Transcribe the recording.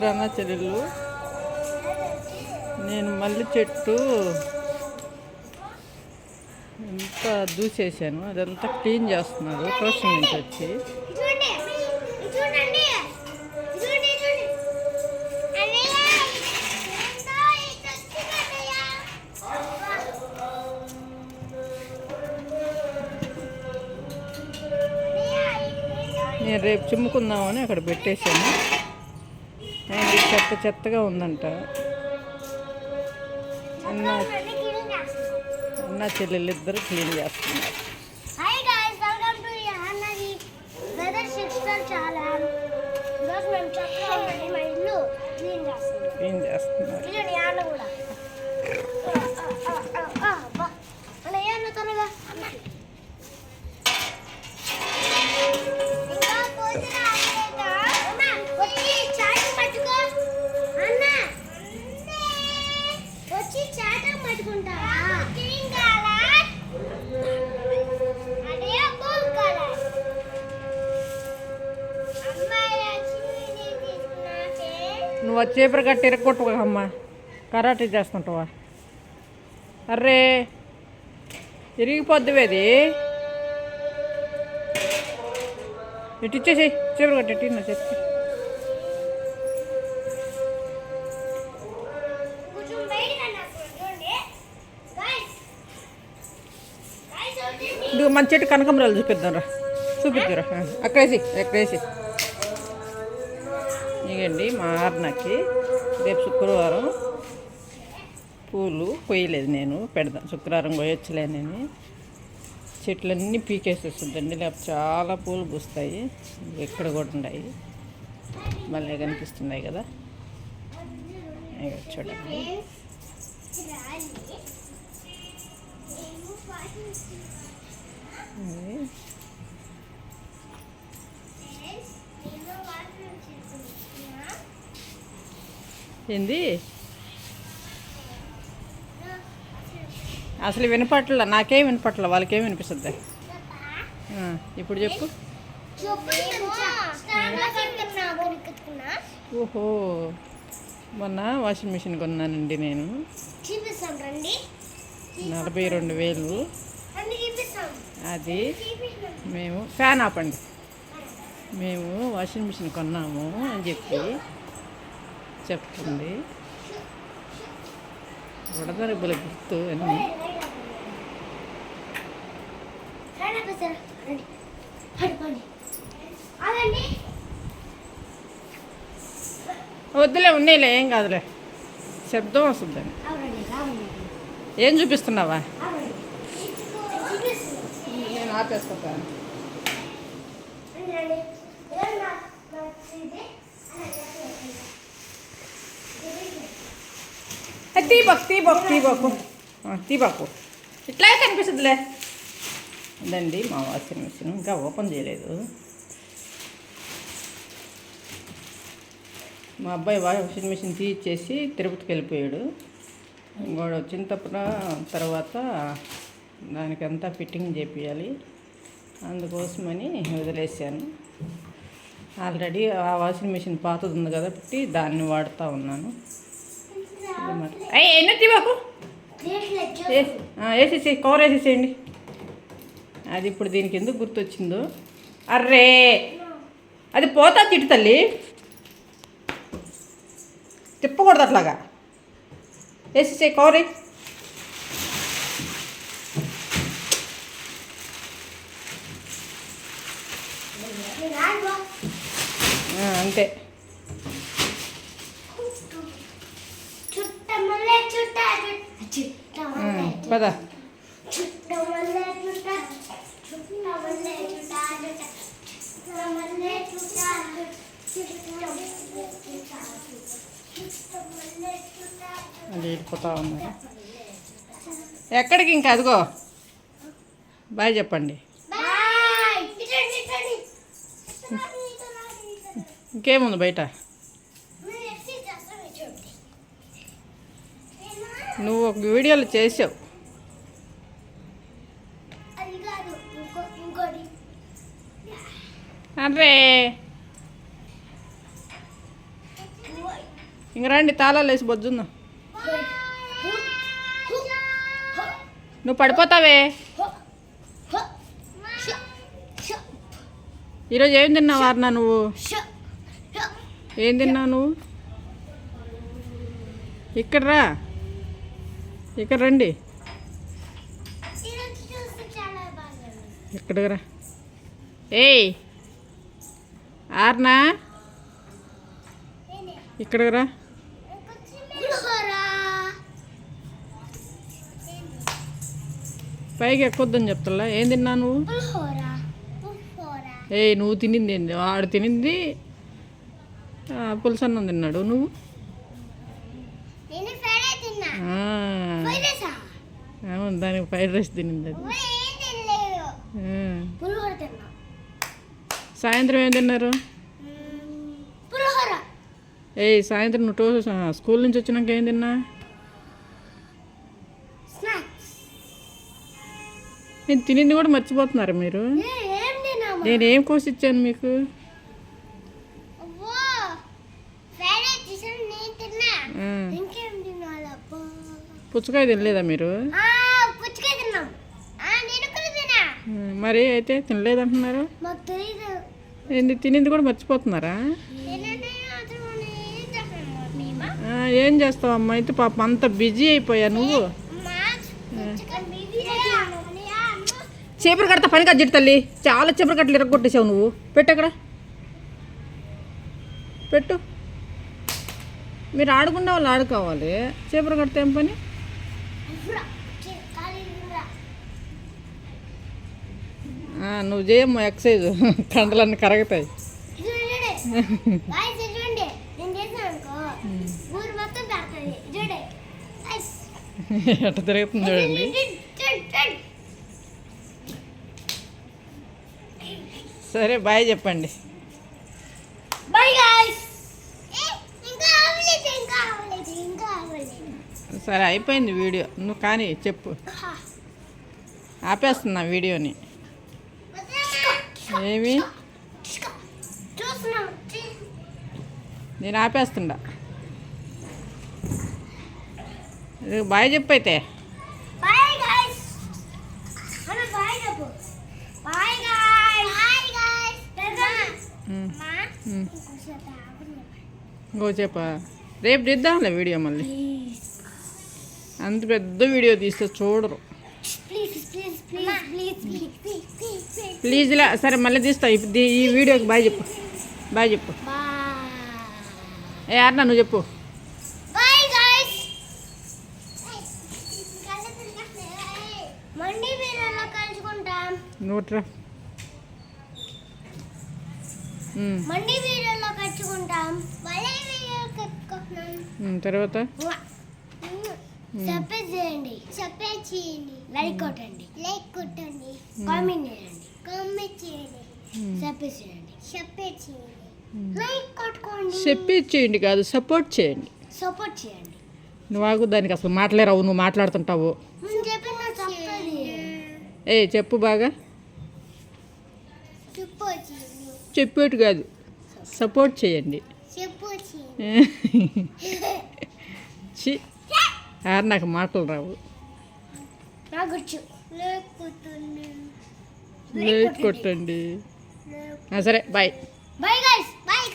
ఇద్దరు చెల్లెళ్ళు నేను మల్లి చెట్టు ఎంత దూసేసాను అదంతా క్లీన్ చేస్తున్నాడు ప్రోషన్ నుంచి వచ్చి. నేను రేపు చిమ్ముకుందామని అక్కడ పెట్టేశాను. ఆయన చెత్త చెత్తగా ఉందంట. అన్న అన్న చెల్లెళ్ళు ఇద్దరు క్లీన్ చేస్తున్నారు. హాయ్ గాయ్స్ నువ్వు వచ్చేపటి గట్టి ఇరగొట్టుకో అమ్మ కరాటే చేస్తుంటావా అర్రే ఇరిగిపోద్ది అది ఇటు ఇచ్చేసి చీపురు కట్టి ఇటు నా చెప్పి గైస్ ఇదిగో మన చెట్టు కనకంబరాలు చూపిద్దాం రా. చూపిద్దురా. అక్కడేసి ఎక్కడేసి ఇగండి మా ఆర్నకి రేపు శుక్రవారం పూలు కొయ్యలేదు నేను పెడదాం. శుక్రవారం కొయ్యొచ్చలేనని చెట్లన్నీ పీకేసేస్తుందండి. లేకపోతే చాలా పూలు పూస్తాయి. ఎక్కడ కూడా ఉన్నాయి. మళ్ళీ కనిపిస్తున్నాయి కదా. చూడండి. ఏంది? అసలు వినపట్ల నాకేం వినపట్ల వాళ్ళకేం వినిపిస్తుంది? ఇప్పుడు చెప్పు. ఓహో మొన్న వాషింగ్ మిషన్ కొన్నానండి నేను. చూపిస్తాను రండి. నలభై రెండు వేలు. అది మేము ఫ్యాన్ ఆపండి. మేము వాషింగ్ మిషన్ కొన్నాము అని చెప్పి చెప్తుంది. వడదరబ్బుల గుర్తు అదండి వద్దులే ఉన్నీలే ఏం కాదులే. శబ్దం వస్తుందని. ఏం చూపిస్తున్నావా? నేను ఆపేసుకుంటాను తీబాకు తీబాకు తీబాకు తీబాకు ఇట్లాగే కనిపిస్తుందిలే అదండి మా వాషింగ్ మిషన్. ఇంకా ఓపెన్ చేయలేదు. మా అబ్బాయి వాషింగ్ మిషన్ తీసేసి తిరుపతికి వెళ్ళిపోయాడు. ఇంకోడు వచ్చిన తప్పున తర్వాత దానికంతా ఫిట్టింగ్ చేపించాలి అందుకోసమని వదిలేసాను ఆల్రెడీ ఆ వాషింగ్ మిషన్ పాతది ఉంది కాబట్టి దాన్ని వాడుతూ ఉన్నాను. అన్నమాట మాకు ఏ- వేసేసి కవర్ వేసేసేయండి. అది ఇప్పుడు దీనికి ఎందుకు గుర్తొచ్చిందో? అర్రే! అది పోతా తిట్టు తల్లి. తిప్పకూడదు అట్లాగా. వేసేసే కవర్ వేయి. రాను ఆ, అంతే చుట్టమల్లే చుట్ట ఆ, చుట్టమల్లే పద చుట్టమల్లే చుట్ట చుట్టమల్లే చుట్ట చుట్టమల్లే చుట్ట చుట్టమల్లే చుట్ట అది వెళ్ళిపోతా ఉన్నారు ఎక్కడికి ఇంకా? అదిగో. బాయ్ చెప్పండి. ఇంకేముంది బయట? నువ్వు ఒక వీడియోలు చేసావు. అరే. ఇంక రండి తాళాలు వేసి బొజ్జుందా. నువ్వు పడిపోతావే. ఈరోజు ఏం తిన్నావు అర్ణ నువ్వు? ఏం తిన్నావు నువ్వు? ఇక్కడ రా. ఇక్కడ రండి. ఇక్కడికి రా. ఏయ్ ఆర్నా ఇక్కడికి రా. పైకి ఎక్కొద్దని చెప్తలా? ఏం తిన్నా నువ్వు? ఏయ్ నువ్వు తినింది ఏంది? వాడు తినింది పులసన్నం తిన్నాడు. నువ్వు? అవును దానికి ఫ్రైడ్ రైస్ తినింది అది. ఏం సాయంత్రం ఏం తిన్నారు? ఏయ్ సాయంత్రం నువ్వు స్కూల్ నుంచి వచ్చినాక ఏం తిన్నా? నేను తినింది కూడా మర్చిపోతున్నారు మీరు? నేనేం కోసి ఇచ్చాను మీకు? పుచ్చకాయ తినలేదా మీరు? మరి అయితే తినలేదంటున్నారు? ఏంది తినింది కూడా మర్చిపోతున్నారా? ఏం చేస్తావు అమ్మా అయితే పాప అంత బిజీ అయిపోయా నువ్వు. చీపురు కడతా పని కజ్జిట్ తల్లి. చాలా చీపురు కట్టలు ఇరగొట్టేసావు నువ్వు. పెట్టు అక్కడ. పెట్టు. మీరు ఆడుకున్న వాళ్ళు ఆడుకోవాలి. చీపురు కడితే ఏం పని? నువ్వు చేయమ్మా ఎక్సైజ్. కండలన్నీ కరుగుతాయి. ఇది చూడండి. బాయ్ సరే బాయ్ చెప్పండి. సరే అయిపోయింది వీడియో. నువ్వు కానీ చెప్పు. ఆపేస్తున్నా వీడియోని. ఏమి? నేను ఆపేస్తుండా బాయ్ చెప్పు అయితే. బాయ్ చెప్పు. బాయ్ గోచేపా రేపు తీద్దాంలే వీడియో మళ్ళీ. అంత పెద్ద వీడియో తీస్తే చూడరు. ప్లీజ్లా సరే మళ్ళీ తీస్తా. ఇప్పుడు ఈ వీడియోకి బాయ్ చెప్పు. బాయ్ చెప్పు. ఏ అన్నా నువ్వు చెప్పు. నోట్రా మండి వీడియోలో కలుసుకుంటాం మళ్ళీ వీడియో కట్టుకుంటున్నాం. తర్వాత? సబ్స్క్రైబ్ చేయండి సబ్స్క్రైబ్ చేయండి లైక్ కొట్టండి. లైక్ కొట్టండి. కామెంట్ చేయండి. కామెంట్ చేయండి. సబ్స్క్రైబ్ చేయండి సబ్స్క్రైబ్ చేయండి లైక్ కొట్టుకోండి. చేయండి కాదు సపోర్ట్ చేయండి. సపోర్ట్ చేయండి. నువ్వు ఆగు దానికి అసలు మాట్లాడరావు నువ్వు మాట్లాడుతుంటావు. ఏ చెప్పు బాగా. చెప్పేట్టు కాదు. సపోర్ట్ చేయండి. చి ఆరు నాకు మాటలు రావు. లేట్ కొట్టండి. సరే బాయ్ బాయ్ బాయ్